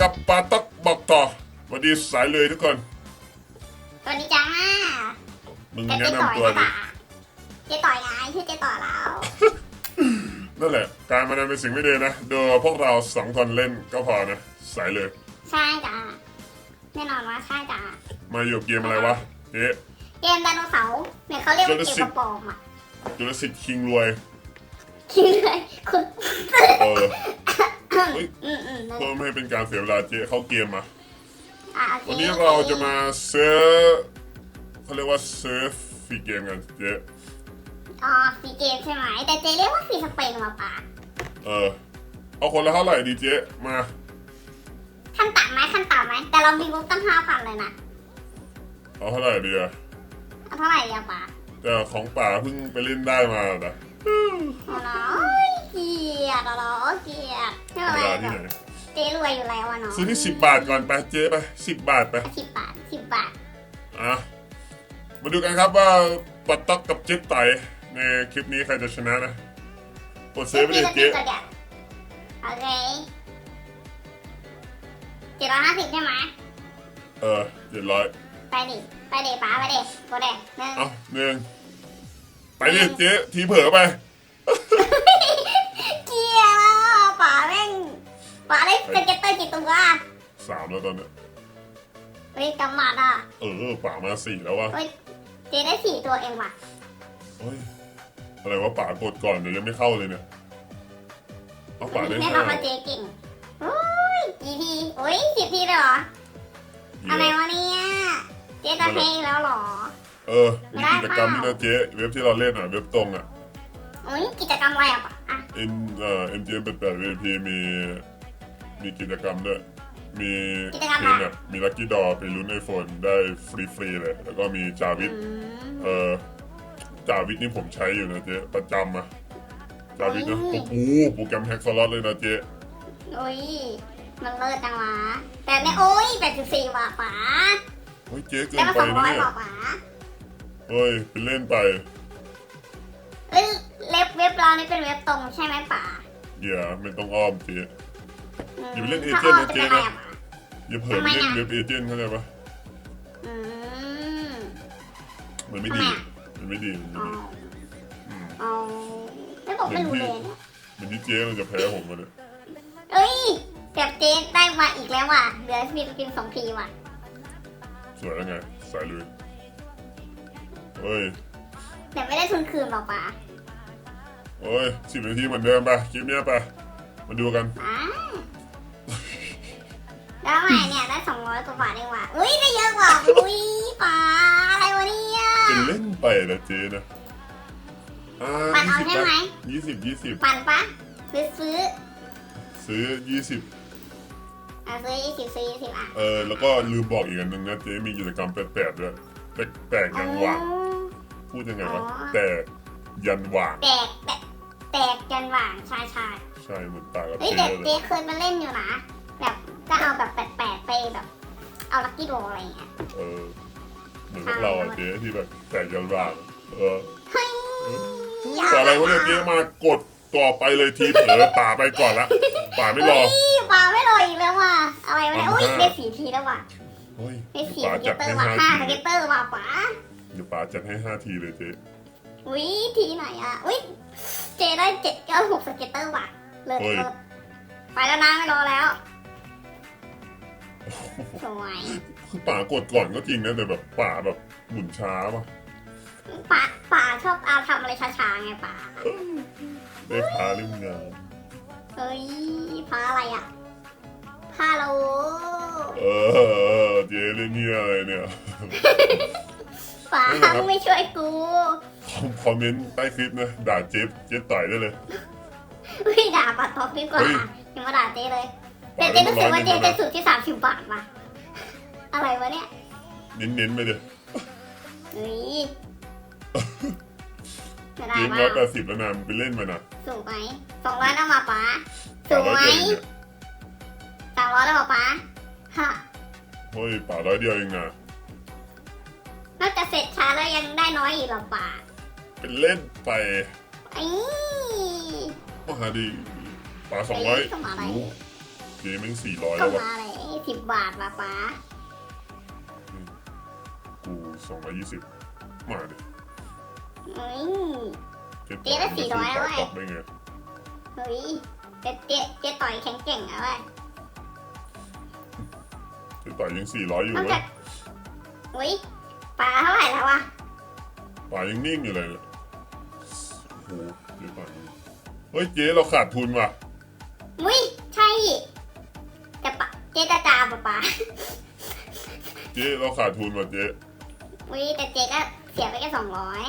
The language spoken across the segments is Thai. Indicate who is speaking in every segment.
Speaker 1: กับปาต๊อกบอกต่อสวัสดีสายเลยทุกคน
Speaker 2: สวัสดีจ้า
Speaker 1: มึง
Speaker 2: แต่
Speaker 1: แนะ
Speaker 2: เจ๊ต่อย
Speaker 1: นำตัว
Speaker 2: นะ
Speaker 1: ดิ
Speaker 2: ป่าเจ๊ต่อยไงชื่อเจ๊ต่อยแล้ว
Speaker 1: นั่นแหละ การมานั้นเป็นสิ่งไม่ดีนะดูพวกเราสองคนเล่นก็พอนะ สายเลย
Speaker 2: ใช่จ้าแน่นอนว่าใช่จ้า
Speaker 1: มาอยู่เกมอะไรวะเอ๊ะ
Speaker 2: เกมไดโนเสาร์เนี่ยเขาเรียกว่าเกม
Speaker 1: Jurassic
Speaker 2: กระปอมอะ
Speaker 1: จุลศิษย์คิงรวย
Speaker 2: คิดเลยคุณ
Speaker 1: เออเฮ้ ย
Speaker 2: อืมอืมนั่นแห
Speaker 1: เพื่อ
Speaker 2: ละ
Speaker 1: ไม่ให้เป็นการเสียเวลาเจ๊เข้าเกมมา
Speaker 2: อะโอค
Speaker 1: วันนี้เราจะมาเซิร์ฟเขาเรียกว่าเซิร์ฟฟรีเกมกันเจ๊
Speaker 2: อ๋อฟรีเกมใช่ไหม แต่เจ๊เรียกว่าฟรีสเปนมาป่า
Speaker 1: เออเอาคนละเท่าไหร่ดีเจ๊มา
Speaker 2: ขั้นต่ำไหมขั้นต่ำไหม แต่เรามีงบตั้งห้าพันเลยนะ
Speaker 1: เอาเท่าไหร่ดีอะ
Speaker 2: เอาเท่าไหร่ดีอะป่า
Speaker 1: แต่ของป่าเพิ่งไปเล่นได้มานะ
Speaker 2: อ๋อเนาะเกลียดอ๋อเนาะเกลียดไม่
Speaker 1: ธร
Speaker 2: เป็น
Speaker 1: รม
Speaker 2: ไร
Speaker 1: ดาที่
Speaker 2: หร
Speaker 1: ไหน
Speaker 2: อกเจ๊รวยอยู่แล้วอะเนาะ
Speaker 1: ซื้อที่สิบบาทก่อนไปเจ๊ไปสิบบาทไป
Speaker 2: สิบบาทสิบบาท
Speaker 1: อะมาดูกันครับว่าปัตต๊อกกับเจ๊ไต่ในคลิปนี้ใครจะชนะนะกดเซฟไปเลยเจ๊
Speaker 2: โอเคเจ็ดร้อยห้าสิบใช่ไหม
Speaker 1: เออเจ็ดร้อย
Speaker 2: ไปดิ ไปดิป๋าไปดิกดเด็หนึ่ง
Speaker 1: เอาหนึ่ง ไปเลยเจ๊ทีเผลอไป
Speaker 2: เกียร์แล้วป๋าแม่งป๋าได้สเก็ตเตอร์กี่ตัว
Speaker 1: สามแล้วตอนเนี้ย
Speaker 2: เฮ้ยกำมัดอะ
Speaker 1: เออป่ามาสี่แล้ววะ
Speaker 2: เฮ้ยเจได้สี่ตัวเองว่ะ
Speaker 1: เฮ้ยอะไรวะป่ากดก่อนเดี๋ยวยังไม่เข้าเลยเนี่ยเอาป่าได้
Speaker 2: แน่นอ
Speaker 1: ห้าน
Speaker 2: ว่าเจเก่งโอ้ยกี่ทีโอ้ยสิบทีเลยเหรออะไรวะเนี่ยเจจะเพลงแล้วเหรอ
Speaker 1: เออมีกิจกรรมนี่นะเจ๊เว็บที่เราเล่นอะเว็บตรงอะ
Speaker 2: โอ้ยกิจกรรมอะไรอะป๋าอะ
Speaker 1: เอ็นเอ่อ MGM เป็นแปด VIP มี มีกิจกรรมด้วย มีเพนแบบมีลัคกี้ดอไปลุ้นไอโฟนได้ฟรีๆเลย แล้วก็มีจาวิ
Speaker 2: อื
Speaker 1: ท
Speaker 2: ม
Speaker 1: เอ่อจาวิทนี่ผมใช้อยู่นะเจ๊ประจำอะจาวิทนะ
Speaker 2: โอ้
Speaker 1: โอ้
Speaker 2: ย
Speaker 1: โหโปรแกรมแฮกสล็อตเลยนะเจ๊
Speaker 2: โอ้ยมันเลิศจังวะแต่เนี่ยโอ้ยแปดสิบสี่ว่ะป๋า
Speaker 1: เฮ้ยเจ๊เกิ
Speaker 2: ได้
Speaker 1: น
Speaker 2: มา
Speaker 1: ไป
Speaker 2: สองร้
Speaker 1: นะ
Speaker 2: อย
Speaker 1: เนี่ย
Speaker 2: บอกป๋า
Speaker 1: เฮ้ยเป็นเล่นไป
Speaker 2: เอ้ยเล็บเว็บเรานี่เป็นเว็บตรงใช่ไหมป๋า
Speaker 1: อย่าไม่ต้องอ้อมเจ๊
Speaker 2: ม
Speaker 1: อย่าไปเล่นเอ
Speaker 2: ถ้า
Speaker 1: เจนต์นะ
Speaker 2: อ้อม
Speaker 1: เจ๊
Speaker 2: ป็
Speaker 1: นะ
Speaker 2: ไรอป๋า
Speaker 1: อย่าเผลอไปเล่น
Speaker 2: ทำไมอะ
Speaker 1: เว็บเอเจนต์เข้าใจปะ
Speaker 2: อืม
Speaker 1: มันไม่ดี
Speaker 2: ทำไมอะ
Speaker 1: มันไม่ดีมันไม่
Speaker 2: อ๋อ
Speaker 1: ดีอืม
Speaker 2: อ๋อไม่บอกไม่รู้เลยเนี่ย
Speaker 1: มันที่เจ๊มันจะแพ้ผมมาเลย
Speaker 2: เอ้ยแต่เจ๊ได้มาอีกแล้วว่ะเหลือมีกินสองทีว่ะ
Speaker 1: สวยแล้วไง สายลุย เฮ้ย
Speaker 2: แต่ไม่ได้ทุนคืนหรอกป๋า
Speaker 1: เฮ้ยสิบนาทีเหมือนเดิมไปคลิปเนี้ยไปมาดูกัน
Speaker 2: ป๋าแล้วไงเนี่ยได้สองร้อยกว่าบาทเองว่ะอุ้ยได้เยอะกว่าอุ้ยป๋าอะไรวะเนี่ย
Speaker 1: เป็นเล่นไปนะเจ๊นะอ่า
Speaker 2: ปั่นเอาใช่ไหม
Speaker 1: ยี่สิบยี่สิบ
Speaker 2: ปั่นปะซื้อซื้อ
Speaker 1: ซื้อยี่สิบ
Speaker 2: อะซื้อยี่สิบซื้อยี่สิบอะ
Speaker 1: เออแล้วก็ลืมบอกอีกอันหนึงนะเจ๊มีกิจกรรมแปลกๆด้วยแปลกๆยันหว่าง พูดยังไงวะ
Speaker 2: อ๋อ
Speaker 1: แต่ยันหว่าง
Speaker 2: แตกแตกแตกกันหว่างใช่ใช่
Speaker 1: ใช่เหมือนตากับ
Speaker 2: เฮ้ย
Speaker 1: เจ๊
Speaker 2: แต่
Speaker 1: เล
Speaker 2: เจ๊
Speaker 1: ย
Speaker 2: เคยมาเล่นอยู่นะ แบบก็เอาแบบแปลกๆไปแบบ เอาลักกี้โดอะไรอย่างเงี้ย
Speaker 1: เออเหมือนพวกเราอะเจ๊ที่แบบแตกยันหว่าง เออ
Speaker 2: เฮ้ย
Speaker 1: แต่อะไรวะเนี่ยเจ๊มากดต่อไปเลยทีเผลอป่าไปก่อนละป่าไม่รอ
Speaker 2: พี่ปลาไม่รออีกแล้วว่ะอะไรวะเนี่ยโอ้ย
Speaker 1: อ่า
Speaker 2: ได้สีทีแล้วว่ะ
Speaker 1: เฮ้ย
Speaker 2: ได้สี
Speaker 1: ป๋า
Speaker 2: สเก็
Speaker 1: จั
Speaker 2: ต
Speaker 1: ด
Speaker 2: เตอ
Speaker 1: ให้
Speaker 2: ร์ว่ะ
Speaker 1: ห้า
Speaker 2: ห้า
Speaker 1: ที
Speaker 2: สเก็ตเตอร์ว่ะป๋า
Speaker 1: เดี๋ยวป๋าจัดให้ห้าทีเลยเจ๊
Speaker 2: อุ้ยทีไหนอะอุ้ยเจได้เจ็ดเก้าหกสเก็ตเตอร์ว่ะเลิศเลิศไปแล้วนะไม่รอแล้ว สวย
Speaker 1: คือป่ากดก่อนก็จริงนะแต่แบบป่าแบบหมุนช้าป่ะ
Speaker 2: ป๋าป๋าชอบเอาทำอะไรช้าๆไงป๋า
Speaker 1: ได้พาเล่มงาน
Speaker 2: เฮ้ยพาอะไรอะพาโล
Speaker 1: เออเจ๊เล่นเนี่ยอะไรเนี่ย
Speaker 2: ป๋า
Speaker 1: ไม่เป็นไรครับ
Speaker 2: ไม่ช่วยกู
Speaker 1: คอมเมนต์ใต้คลิปนะ ด่าเจ๊เจ๊ต่อยได้เลย
Speaker 2: อุ้ยด่าป๋าท็อปดีกว่า
Speaker 1: เฮ้ย
Speaker 2: อย่ามาด่าเจ๊เลยแต่
Speaker 1: ป่า
Speaker 2: เจ๊
Speaker 1: ได้
Speaker 2: รู้
Speaker 1: มา
Speaker 2: สึ
Speaker 1: ร้อกยห
Speaker 2: ว่า
Speaker 1: นึ่ง
Speaker 2: เจ๊
Speaker 1: แล้วนะ
Speaker 2: จะสุดที่สามสิบบาทว่ะอะไรวะเนี่ย
Speaker 1: เน้นๆไปเลย
Speaker 2: เฮ้ยจะได้
Speaker 1: เจ๊
Speaker 2: มา
Speaker 1: ร้อยแปดสิบแล้วนะมันไปเล่นมานะ
Speaker 2: สูงไหมสองร้อยแล้วมาป๋าสู
Speaker 1: ป่างร้อย
Speaker 2: ไหม
Speaker 1: เดียวเองเนี่ย
Speaker 2: สามร้อยแล้วมาป๋าฮะ
Speaker 1: เฮ้ยป่าร้อยเดียวเองนะ
Speaker 2: นอกจากเสร็จช้าแล้วยังได้น้อยอีกเหรอป๋า
Speaker 1: เป็นเล่นไป
Speaker 2: ไอ้
Speaker 1: มหาดีป่าสองร้อย
Speaker 2: ก็มาอะไร
Speaker 1: เจ๊แม่งสี่ร้อย
Speaker 2: ก็
Speaker 1: แล้ววะ
Speaker 2: มาแล้วสิบบาทว่ะป๋า
Speaker 1: กูสองร้อยยี่สิบมาดิ
Speaker 2: เฮ้ย
Speaker 1: เจ๊
Speaker 2: เจ๊ได้400แล้วเว้ย
Speaker 1: ตอบได้ไง
Speaker 2: เฮ้ยเจ๊เจ๊เจ๊ต่อยแข็งเก่งอะเว้ย
Speaker 1: เจ๊ต่อยยังสี่ร้อยอยู่
Speaker 2: นอก
Speaker 1: เล
Speaker 2: จายกอุ้ย ป๋าเท่าไหร่แล้ววะ
Speaker 1: ป่ายังนิ่งอยู่เลยเนี่ยโอ้โหเจ๊ป่ายังเฮ้ยเจ๊เราขาดทุนว่ะ
Speaker 2: อุ้ยใช่แต่ป๋าเจ๊จะจามป่ะป๋า
Speaker 1: เจ๊เราขาดทุนว่ะเจ๊
Speaker 2: อุ้ยแต่เจ๊ก็เสียไปแค่สองร้อย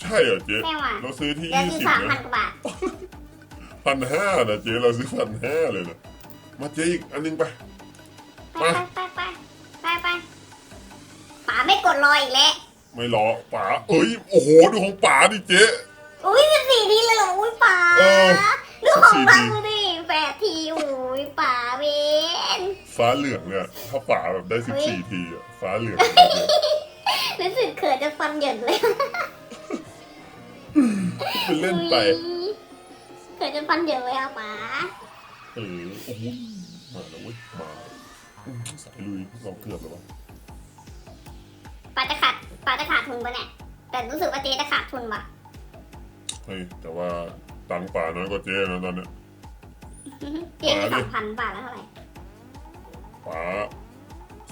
Speaker 1: ใช่เหรอเจ๊
Speaker 2: แม่ว่ะ
Speaker 1: เราซื้อที่
Speaker 2: เดี๋ยว
Speaker 1: ยี่
Speaker 2: ซื้อ
Speaker 1: สิบ
Speaker 2: สามพัน
Speaker 1: นะ
Speaker 2: กว่าบาท
Speaker 1: พันห้านะเจ๊เราซื้อพันห้าเลยนะมาเจ๊อีกอันนึงไป
Speaker 2: ไปไปไปไปไปไปป๋า ไม่กดรออีกแล้ว
Speaker 1: ไม่รอป๋าเอ้ยโอ้โหดูของป๋าดิเจ๊
Speaker 2: อุ้ยสิบสี่ทีเลยเหรออุ้ยป๋า
Speaker 1: เออ
Speaker 2: ดูของ
Speaker 1: 14
Speaker 2: ป๋า
Speaker 1: ที
Speaker 2: ดูดิแปดทีอุ้ยป๋าเวน
Speaker 1: ฟ้าเหลืองเนี่ยถ้าป๋าแบบได้สิบสี่ทีอะฟ้าเหลืองเลย
Speaker 2: รู้สึกเขินจะฟันเหยินเลย
Speaker 1: เป็นเล่นไป
Speaker 2: อุ๊ยเขินจะฟันเหยินเลยอะป๋า
Speaker 1: เออโอ้โหมาแล้วเว้ยมาอืมสายลุยเราเกือบแล้ววะ
Speaker 2: ป๋าจะขาดป๋าจะขาดทุนปะเนี่ย แต่รู้สึกว่าเจ๊จะขาดทุนว่ะ
Speaker 1: เฮ้ยแต่ว่าตังค์ป๋าน้อยกว่าเจ๊นะตอนเนี้ย
Speaker 2: เจ๊มี
Speaker 1: ป๋า
Speaker 2: ส
Speaker 1: ดิ
Speaker 2: องพันบาทแล้วเท่าไหร่
Speaker 1: ป๋า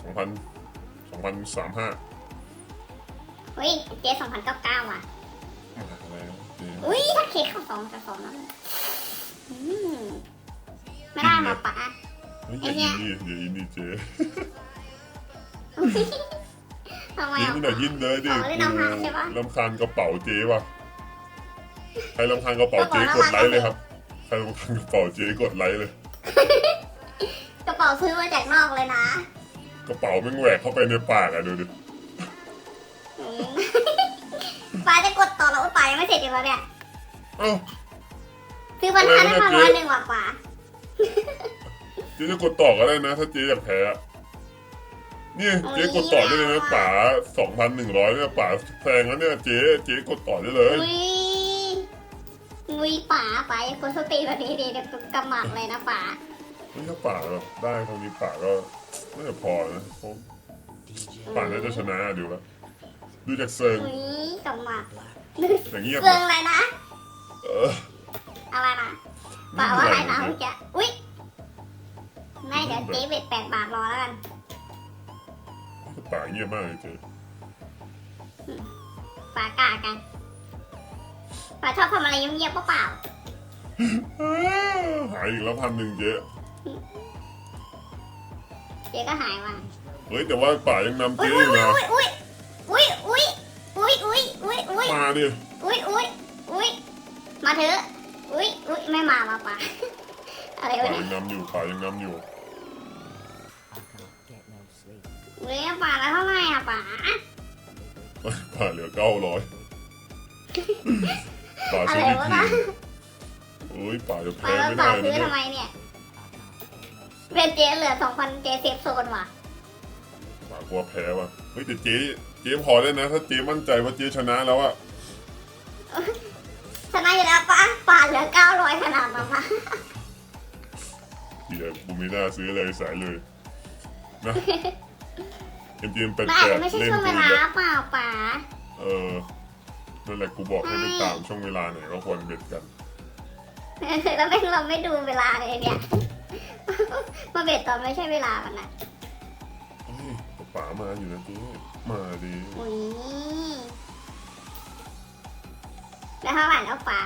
Speaker 1: สองพันสองพันสามห้า
Speaker 2: เฮ้ยเจ๊สองพันเก้าเก้าว่ะ
Speaker 1: อะไรนะเจ๊
Speaker 2: อุ้ยถ้าเค้กเข้าสองกับสองนั้นอืมไม่ได้มาป๋า
Speaker 1: เฮ้ยอย่าอินดิอย่าอินดิเจ๊
Speaker 2: ทำไม
Speaker 1: ยิง
Speaker 2: อะ
Speaker 1: ไม่หน่อยยินเลยดิ
Speaker 2: อ๋อเล่นน้ำพักใช่ปะ
Speaker 1: ลำคาญกระเป๋าเจ๊ว่ะใครลำคาญกระเป๋าเจ๊กดไลค์เลยครับใครลำคาญกระเป๋าเจ๊กดไลค์เลย
Speaker 2: กระเป๋าซื้อมาจากนอกเลยนะ
Speaker 1: กระเป๋าแม่งแหวกเข้าไปในปากอะดูดิ
Speaker 2: อืมป๋าจะกดต่อแล้วอุ๊ยป๋ายังไม่เสร็จอยู่แล้วเนี่ย
Speaker 1: เอ้า
Speaker 2: ซื้อพันห้าได้พันร้อยหนึ่งว่ะป๋า
Speaker 1: เจ๊จะกดต่อก็ได้นะ ถ้าเจ๊อยากแพ้อะ นี่เจ๊กดต่อได้เลยนะป๋าสองพันหนึ่งร้อยเนี่ยป๋าแพงแล้วเนี่ยเจ๊เจ๊กดต่อได้เลย
Speaker 2: อุ้ยอุ้ยป๋าป๋าอย่ากดสติแบบนี้ดิเดี๋ยวกำหมัดเลยนะป๋า
Speaker 1: ไม่ถ้าป๋าแบบได้ครั้งนี้ป๋าก็น่าจะพอนะเพราะป๋าน่าจะชนะดูแล้วดูจากเซิง
Speaker 2: อุ้ยกำหมัด
Speaker 1: อย่างเงียบ
Speaker 2: เฟือ
Speaker 1: นะ
Speaker 2: งอะไรนะ
Speaker 1: เออ
Speaker 2: อะไรนะป๋าว่าอะไรนะเมื่อกี้อุ้ยไม่เดี๋ยวเจ๊เบ็ดแปดบาทรอแล้วกัน
Speaker 1: ป๋าเงียบมากเลยเจ๊
Speaker 2: ป๋ากากันป๋าชอบทำอะไรเงียบๆเปล่า
Speaker 1: หายอีกแล้วพันหนึ่งเจ๊
Speaker 2: ๆเจ๊ก็หายว่ะ
Speaker 1: เฮ้ยแต่ว่าป๋ายังนำ
Speaker 2: อุ้ย
Speaker 1: เจ๊อ
Speaker 2: อุ้ย
Speaker 1: ยู่
Speaker 2: อุ้ย
Speaker 1: นะ
Speaker 2: อุ้ยอุ้ยอุ้ยอุ้ยอุ้ยอุ้ยอุ้ย
Speaker 1: มาดิ
Speaker 2: อุ้ยอุ้ยอุ้ยมาเถอะอุ้ยอุ้ยไม่มาว่ะป๋าอะไรวะ
Speaker 1: ป๋า
Speaker 2: เนี่ย
Speaker 1: ยังนำอยู่ป๋ายังนำอยู่
Speaker 2: อุ้ยป๋าแล้วเท่าไหร่อะป๋า
Speaker 1: ป๋าเหลือเก้าร้อยป๋า
Speaker 2: อะ
Speaker 1: ซื้อ
Speaker 2: ไร
Speaker 1: อีก
Speaker 2: วะ
Speaker 1: ที
Speaker 2: นะ
Speaker 1: โอ้ยป๋าจะ
Speaker 2: ป๋า
Speaker 1: แพ้
Speaker 2: แล้ว
Speaker 1: ไม่
Speaker 2: ป๋า
Speaker 1: ได้
Speaker 2: ซื้
Speaker 1: นะ
Speaker 2: อ
Speaker 1: เนี่ย
Speaker 2: ทำไมเนี่ยเป็นเจ๊เหลือสองพันเจ๊เซฟโซนว่ะ
Speaker 1: ป๋ากลัวแพ้ว่ะเฮ้ยแต่เจ๊เจ๊พอได้นะ ถ้าเจ๊มั่นใจว่าเจ๊ชนะแล้วอะ
Speaker 2: ชนะอยู่แล้วป๋าป๋าเหลือเก้าร้อยขนาดนั้นนะ
Speaker 1: เดี๋ยวกูไม่น่าซื้อเลยสายเลยนะ เอ็มจีเอ็มแปด
Speaker 2: มัน
Speaker 1: แป
Speaker 2: อาจ
Speaker 1: ด
Speaker 2: จะไม่ใช่
Speaker 1: เล่น
Speaker 2: ช่วง
Speaker 1: กู
Speaker 2: เว
Speaker 1: อีก
Speaker 2: ลา
Speaker 1: แล้ว
Speaker 2: เปล่าป๋า
Speaker 1: เออนั่นแหละกูบอกให้ไปตามช่วงเวลาไหนก็ควรเบ็ดกัน
Speaker 2: แล้วไม่เราไม่ดูเวลาเลยเนี่ย มาเบ็ดตอนไม่ใช่เวลามันนะ
Speaker 1: เฮ้ยแต่ป๋ามาอยู่นะเจ๊มาดิ
Speaker 2: อุ้ยแล้วเท่าไหร่แล้วป๋า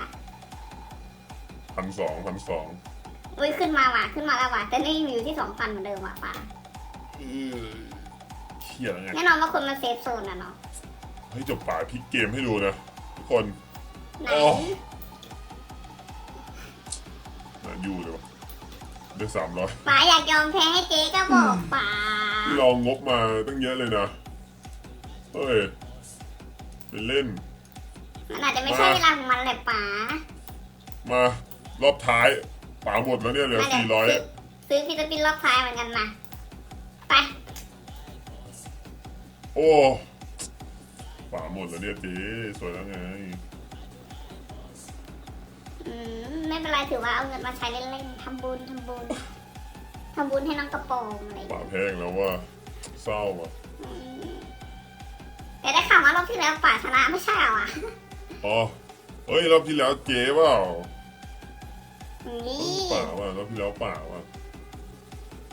Speaker 1: พันสองพันสอง
Speaker 2: อุ้ยขึ้นมาว่ะขึ้นมาแล้วว่ะแต่นี่ยังอยู่ที่สองพันเหมือนเดิมว่ะป๋า
Speaker 1: เขีย นไง
Speaker 2: แน่นอนว่าคนมาเซฟโซนนะเนาะ
Speaker 1: เฮ้ยจบป๋าพลิกเกมให้ดูนะทุกคน
Speaker 2: ไหน
Speaker 1: โอ้น่าอยู่เลยวะได้สามร้อย
Speaker 2: ป๋าอยากยอมแพ้ให้เจ๊ก็บอกป๋า
Speaker 1: ที่เรางบมาตั้งเยอะเลยนะเฮ้ยไปเล่น
Speaker 2: มันอาจจะไม่ใช่เวลาของมันแหละป๋ามา
Speaker 1: รอบท้ายป๋าหมดแล้วเนี่ยเหลือสี่ร้อย
Speaker 2: ซื้อฟิลิปปินส์รอบท้ายเหมือนกันนะไป
Speaker 1: โอ้ป๋าหมดแล้วเนี่ยเจ๊สวยแล้วไง
Speaker 2: อืมไม่เป็นไรถือว่าเอาเงินมาใช้เล่นๆทำบุญทำบุญทำบุญให้น้องกระโปรงอะไรอย่าง
Speaker 1: ป่า
Speaker 2: เงี้ย
Speaker 1: แพงแล้วว่าเศร้าว่ะ
Speaker 2: อืมแต่ได้ข่าวว่ารอบที่แล้วป่าชนะไม่ใช่เหรอวะ
Speaker 1: อ๋อ เฮ้ยรอบที่แล้วเจ๊เปล่า
Speaker 2: นี่
Speaker 1: ป่าว่ะรอบที่แล้วป่าว่ะ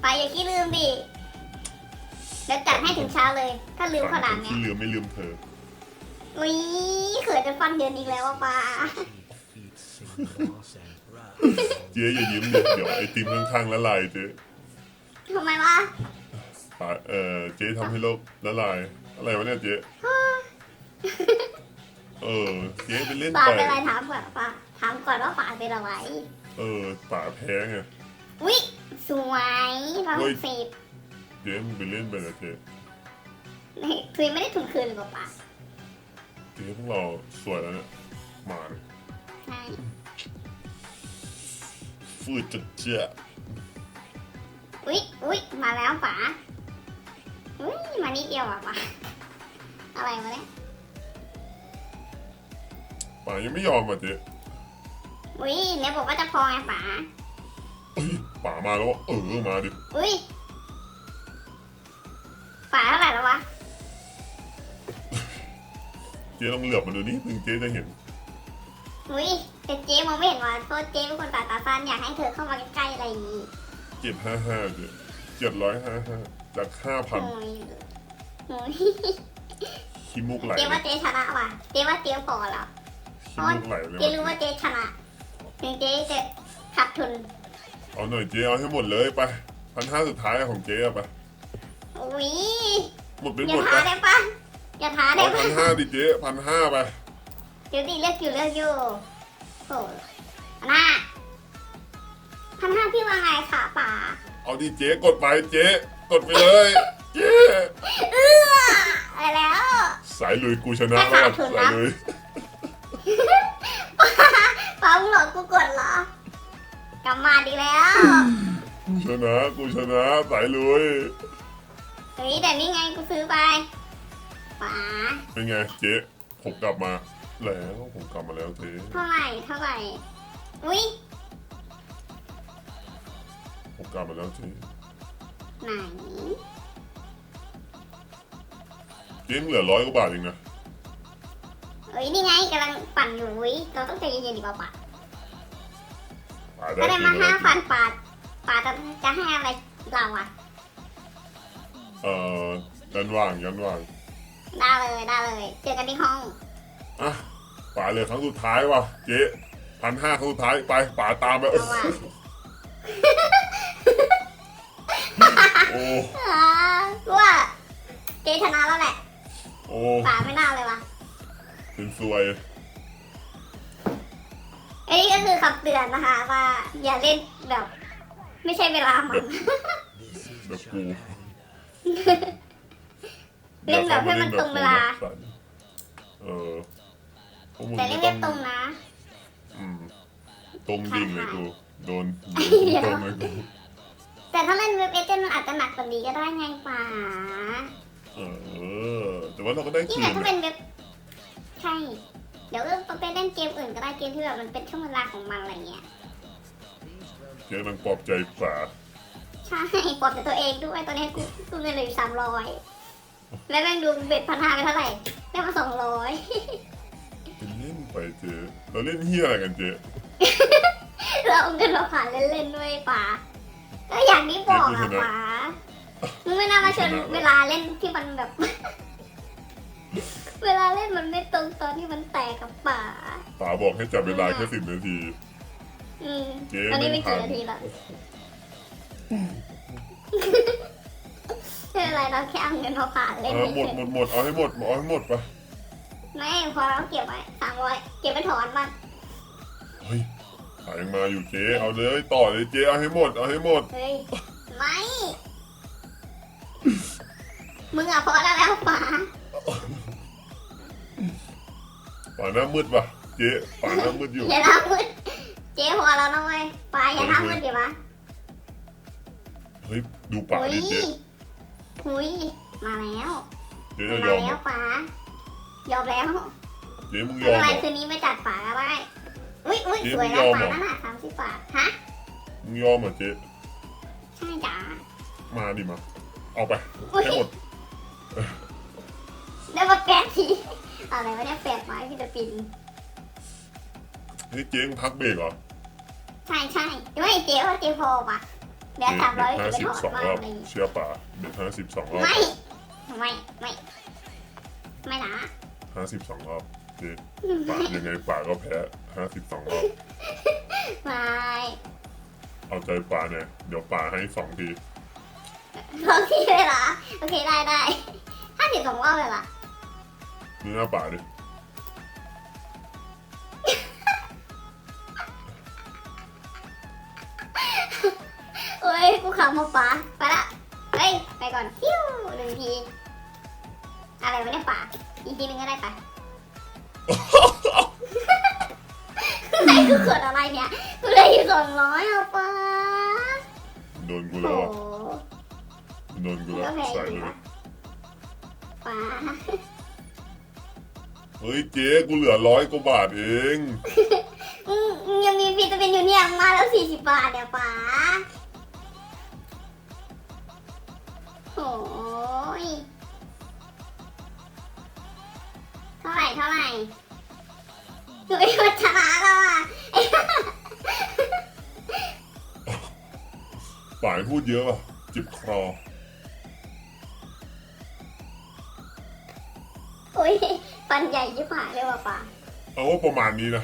Speaker 2: ไปอย่าขี้ลืมดิ เดี๋ยวจัดให้ถึงเช้าเลย ถ้าลืมขนาดเนี้ย
Speaker 1: ที่ลืมไม่ลืมเธอ
Speaker 2: อุ้ยเขินจะฟันเดือนอีกแล้วว่าป้า
Speaker 1: เจ๊อย่ายิ้มดิเดี๋ยวไอติมข้างๆละลายเจ๊
Speaker 2: ทำไมวะ
Speaker 1: ป่าเออเจ๊ทำให้โลกละลาย อะไรวะเนี่ยเจ๊เออเจ๊ไปเล่น
Speaker 2: ป้า
Speaker 1: ไป
Speaker 2: เป็นไรถามก่อนป้าถามก่อนว่าป้าเป็นอะไร
Speaker 1: เออป่าแพ้ไง
Speaker 2: อุ้ยสวยร้อย
Speaker 1: เฮ้
Speaker 2: ห
Speaker 1: ย
Speaker 2: กสิบ
Speaker 1: เจ๊มึงไปเล่นไปนะเจ๊
Speaker 2: คือไม่ได้ทุนคืนเลยป้า
Speaker 1: เจ๊พวกเราสวยแล้วเนี่ยมาเลย
Speaker 2: ใช่
Speaker 1: ฟืดจัดเจ๊ะ
Speaker 2: อุ้ยอุ้ยมาแล้วป้าอุ้ยมานิดเดียวอะป้าอะไรวะเนี่ย
Speaker 1: ป่ายังไม่ยอมอะเจ๊
Speaker 2: อุ้ยเนี่ยบอกว่าจะพอไงป้า
Speaker 1: เอ้ยป่ามาแล้ววะเออมาดิ
Speaker 2: อุ้ย ป้าเท่าไหร่แล้ววะ
Speaker 1: เจ๊ต้องเหลือบมาดูนี่ถึงเจ๊จะเห็น
Speaker 2: อุ้ยแต่เจ๊มองไม่เห็นว่าโทษเจ๊เป็นคนตาตาสั้นอยากให้เธอเข้ามาใกล้ๆอะไรอย่างนี้
Speaker 1: เจ็ดห้าห้าเจ๊เจ็ดร้อยห้าห้าจากห้าพัน
Speaker 2: โอ้ยโอ้ย
Speaker 1: ขี้มุกไหล
Speaker 2: เจ๊ว่าเจ๊ชนะว่ะเจ๊ว่าเจ๊พอแล้ว
Speaker 1: ขี้มุกไหลเลย
Speaker 2: เจ๊รู้ว่าเจ๊ชนะถึงเจ๊จะขาดทุน
Speaker 1: เอาหน่อยเจ๊เอาให้หมดเลยไปพันห้าสุดท้ายของเจ๊อะไป
Speaker 2: อุ้ย
Speaker 1: หมดไป
Speaker 2: อ
Speaker 1: หม
Speaker 2: ย่า
Speaker 1: ด
Speaker 2: ท้า
Speaker 1: ไป
Speaker 2: ได้ปะอย่าท้าได้
Speaker 1: เอา
Speaker 2: ปะ
Speaker 1: พันห้าดิเจ๊พันห้าไป
Speaker 2: เดี๋ยวดิเลือกอยู่เลือกอยู่โอ้หน้าพันห้าพี่ว่าไงคะป๋า
Speaker 1: เอาดิเจ๊กดไปเจ๊กดไปเลยเจ๊
Speaker 2: เอื้ออะไรแล้ว
Speaker 1: สายลุยกูชนะ
Speaker 2: ไม่
Speaker 1: แล้ว
Speaker 2: ขาดทุน
Speaker 1: สาย
Speaker 2: นะ
Speaker 1: ลุย
Speaker 2: ป๋ามึงหลอกกูกดเหรอกลับมาดีแล้ว
Speaker 1: ชนะกูชนะสายลุย
Speaker 2: เฮ้ยแต่นี่ไงกูซื้อไปป๋า
Speaker 1: เป็นไงเจ๊ผมกลับมาแล้วผมกลับมาแล้วเจ๊
Speaker 2: เท่าไหร่เท่าไหร่อุ้ย
Speaker 1: ผมกลับมาแล้วเจ๊
Speaker 2: ไหน
Speaker 1: เจ๊เหลือร้อยกว่าบาทเองนะ
Speaker 2: เอ้ยนี่ไงกำลังปั่นอยู่อุ้ยเราต้องใจเย็นๆดีกว่าป๋า
Speaker 1: ป่า
Speaker 2: ก็ได้
Speaker 1: กิ
Speaker 2: มา
Speaker 1: แล้
Speaker 2: ห้าวพันปาทปาทจะจะให้อะไรเราอะ
Speaker 1: เอ่อยันว่างยันว่าง
Speaker 2: ได้เลยได้เลย เจอกันที่ห้อง
Speaker 1: อะป่าเหลือครั้งสุดท้ายว่ะเจ๊พันห้าครั้งสุดท้ายไปป่าตามไป
Speaker 2: เอาว่ะ
Speaker 1: โอ้
Speaker 2: อ่าว่าเจชนะแล้วแหละ
Speaker 1: โอ้
Speaker 2: ป่าไม่น่าเลยว่ะ
Speaker 1: เป็นซวย
Speaker 2: อันนี้ก็คือคำเตือนนะคะว่าอย่าเล่นแบบ ไม่ใช่เวลามัน
Speaker 1: แบบกู
Speaker 2: เล่นแบบให้มันตรงเวลา
Speaker 1: เออพวกมึง
Speaker 2: แต่
Speaker 1: ไม่
Speaker 2: เล่น
Speaker 1: ต้
Speaker 2: เล่
Speaker 1: อนง
Speaker 2: ตรงนะ
Speaker 1: อืมตรงดิ่งเลยกูโดน
Speaker 2: เดี๋ยว
Speaker 1: ตรงเลยกู
Speaker 2: แต่ถ้าเล่นเว็บเอเจนต์มันอาจจะหนักกว่านี้ก็ได้ไงป่า
Speaker 1: เออ แต่ว่าเราก็ได้
Speaker 2: นี่
Speaker 1: คื
Speaker 2: แหละ
Speaker 1: น
Speaker 2: ถ้า
Speaker 1: นะ
Speaker 2: เป็นเว็บใช่ เดี๋ยวก็ไปเล่นเกมอื่นก็ได้เกมที่แบบมันเป็นช่วงเวลาของมันอะไรเงี้ย
Speaker 1: เจ๊กำลังปลอบใจป่า
Speaker 2: ใช่ปลอบแต่ตัวเองด้วยตอนนี้กูกูเงินเหลืออยู่สามร้อยแล้วแม่งดูเบ็ดพันห้าไปเท่าไหร่ได้มาสองร้อย
Speaker 1: เป็นเล่นไปเจ๊เราเล่นเฮียอะไรกันเจ๊
Speaker 2: เราเอาเงินมาผ่านเล่นๆด้วยป๋าก็อย่างที่บอกอะป๋ามึงไม่น่ามาชวนเวลาเล่นที่มันแบบ เวลาเล่นมันไม่ตรงตอนที่มันแตกกับป๋า
Speaker 1: ป่าบอกให้จับเวลาแค่สิบนาที
Speaker 2: อืม
Speaker 1: เจ๊
Speaker 2: ตอนนี้ไม่
Speaker 1: ไม่
Speaker 2: กี่
Speaker 1: ทัน
Speaker 2: นาทีแล้ว ไม่เป็นไรเราแค่เอาเงินมาผ่านเล่น
Speaker 1: เออหมด
Speaker 2: เฉย
Speaker 1: หมดหมดเอาให้หมดเอาให้หมดไป
Speaker 2: ไม่พอเราเก็บไว้สามร้อยเก็บไปถอนมัน
Speaker 1: เฮ้ยป่ายังมาอยู่เจ๊เอาเลยต่อเลยเจ๊เอาให้หมดเอาให้หมด
Speaker 2: เฮ้ยไม่มึงอะพอแล้วแล้วป๋า
Speaker 1: ป่าหน้ามืดป่ะเจ๊ป่าหน้ามืดอยู่
Speaker 2: อย่าทำมืดเจ๊พอแล้วนะเว้ยป๋าอย่าทำมืดดิวะ
Speaker 1: เฮ้ย ดูป่า
Speaker 2: หุย
Speaker 1: ดิเจ๊
Speaker 2: หุยมาแล้ว
Speaker 1: เจ๊
Speaker 2: มา
Speaker 1: จะยอมเหร
Speaker 2: แล้
Speaker 1: อ
Speaker 2: วป๋ายอมแล้ว
Speaker 1: เจ๊มึง
Speaker 2: ไม่
Speaker 1: ยอ
Speaker 2: เป็
Speaker 1: ม
Speaker 2: นไร
Speaker 1: เหรอ
Speaker 2: คืนนี้ไม่จัดป๋าก็ได้อุ้ยอุ้ย
Speaker 1: เจ๊
Speaker 2: สวย
Speaker 1: ไม่
Speaker 2: แล้ว
Speaker 1: ยอม
Speaker 2: ป๋า
Speaker 1: เหรอ
Speaker 2: นั่นน่ะสามสิบบาทฮะ
Speaker 1: มึงยอมเหรอเจ๊
Speaker 2: ใใช่จ้า
Speaker 1: มาดิมา เอาไป
Speaker 2: อุ๊ย
Speaker 1: ให้หมด
Speaker 2: ได้มาแปดทีอะไรวะเนี่ยแปดไม้พี่จะปิน
Speaker 1: เฮ้ยเจ๊งพักเบรกเหรอ
Speaker 2: ใช่ใช่ไม่เจ๊ว่าเจ๊พอปะ เดี๋ยว
Speaker 1: เบร
Speaker 2: สามร้อย
Speaker 1: กห้า
Speaker 2: จะไป
Speaker 1: สิบ
Speaker 2: ถอด
Speaker 1: สอง
Speaker 2: บ้าร
Speaker 1: อนบ
Speaker 2: อะไรอย่างงี้
Speaker 1: เชื่อป่าเบรกห้าสิบสองรอบ
Speaker 2: ไม่ไม่ไม่ไม่นะ
Speaker 1: ห้าสิบสองรอบเจ๊ป่ายังไงป่าก็แพ้ห้าสิบสองรอบ
Speaker 2: ไม่
Speaker 1: เอาใจป่าเนี่ยเดี๋ยวป่าให้สองที
Speaker 2: ลองที่เวลาโอเคได้ได้ห้าสิบสองรอบเลยล่ะ
Speaker 1: ดูหน้าป่าดิ
Speaker 2: เอ้ย กูขำมาป๋าไปละเฮ้ย ไปก่อนฟิวหนึ่งที อะไรวะเนี่ยป๋าอีกทีหนึงก็ได้ปะไหนกูกดอะไรเนี่ย กูเลยอยู่สองร้อยอะป๋า
Speaker 1: โดนกู
Speaker 2: โอ้
Speaker 1: แล้ว
Speaker 2: โห
Speaker 1: อะโดนกู
Speaker 2: มัน
Speaker 1: แล้
Speaker 2: ก็
Speaker 1: ว
Speaker 2: แพง
Speaker 1: ใส่
Speaker 2: ดี
Speaker 1: เลย
Speaker 2: นะป๋า
Speaker 1: เฮ้ยเจ๊กูเหลือร้อยกว่าบาทเอง
Speaker 2: อืมยังมีวิตามินอยู่เนี่ยมาแล้วสี่สิบบาทเนี่ยป๋า ยเท่าไหร่เท่าไหร่หนูไม่ชนะแล้วอะ
Speaker 1: ป่าพูดเยอะป่ะจิบคอ
Speaker 2: โอ้ยฟันใหญ่ยิ่งหายเลยว่ะป๋า
Speaker 1: เอาว่าประมาณนี้นะ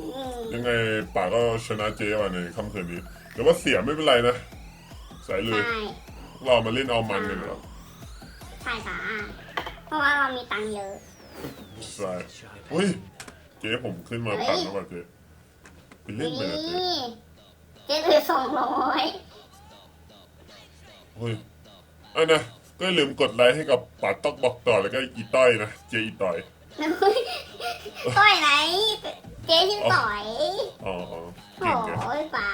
Speaker 2: อืม
Speaker 1: ยังไงป่าก็ชนะเจ๊มาในค่ำคืนนี้แต่ว่าเสียไม่เป็นไรนะใส่เลย
Speaker 2: ใช่
Speaker 1: เรามาเล่นเอามันกันเหรอ
Speaker 2: ใช่จ้าเพราะว่าเรามีตังค์เยอะ
Speaker 1: ใช่เฮ้ยเจ๊ผมขึ้นมาพันแล้วป่ะเจ๊ไปเล่นไปนะเจ๊
Speaker 2: นี่เจ๊เหลือสองร้อย
Speaker 1: เฮ้ยอันนะก็อย่าลืมกดไลค์ให้กับป่าต๊อกบอกต่อแล้วก็อีต้อยนะเจ๊อีต้อย
Speaker 2: ต่อยไหน เจ๊ชื่อต่อย
Speaker 1: อ๋ออ๋อ
Speaker 2: โอ้
Speaker 1: เก่งไง
Speaker 2: ยป๋า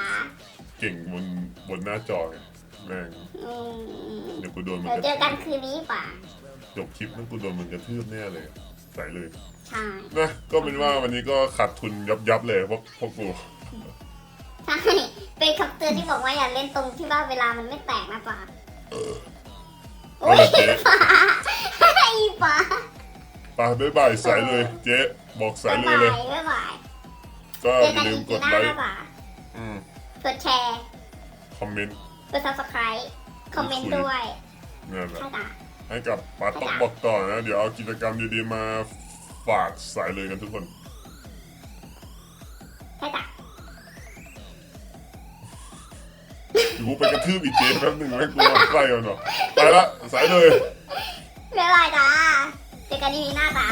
Speaker 1: เก่งบนบนหน้าจอไง แม่ง
Speaker 2: อืม
Speaker 1: เดี๋ยวกูโดนมัน
Speaker 2: เดี๋ยว
Speaker 1: กระ
Speaker 2: เจอกัน
Speaker 1: ทืบ
Speaker 2: คืนนี้ป๋า
Speaker 1: จบคลิปนั่นกูโดนมันกระทืบแน่เลยใส่เลย
Speaker 2: ใช่
Speaker 1: นะก็เป็นว่าวันนี้ก็ขาดทุนยับยับๆเลยพวกพวกกู
Speaker 2: ใช่ เป็นคำเตือนที่บอกว่าอย่าเล่นตรงที่ว่าเวลามันไม่แตกนะป๋าโอ้ยป๋าไอ้ป๋า
Speaker 1: ไปบ๊ายบายใส่เลย เจ๊บอกใส่
Speaker 2: บ๊าย
Speaker 1: เลย
Speaker 2: บา
Speaker 1: เลย
Speaker 2: ยบ๊ายบาย
Speaker 1: ก็
Speaker 2: เจอ
Speaker 1: อ
Speaker 2: กัน
Speaker 1: ย่าลื
Speaker 2: อี
Speaker 1: ม
Speaker 2: ก
Speaker 1: ก
Speaker 2: ที
Speaker 1: ด
Speaker 2: หน้า
Speaker 1: ไล
Speaker 2: นะ
Speaker 1: ค์
Speaker 2: ป๋า
Speaker 1: อืม
Speaker 2: กดแชร์
Speaker 1: คอมเมนต์
Speaker 2: กด subscribe คอมเมนต์ด้วย
Speaker 1: นั่นแหละ
Speaker 2: ใช่จ้ะ
Speaker 1: ให้กับป้าต้องบอกต่อนะ เดี๋ยวเอากิจกรรมดีๆมาฝากสายเลยกันทุกคน
Speaker 2: ใช่จ้ะ
Speaker 1: กูไปกระทืบอีกเจ๊แป๊บหนึ่งให้กูหมันไส้กันเนาะไปละสายเลย
Speaker 2: บ๊ายบายจ้าเจอกันอีกทีหน้าจ้า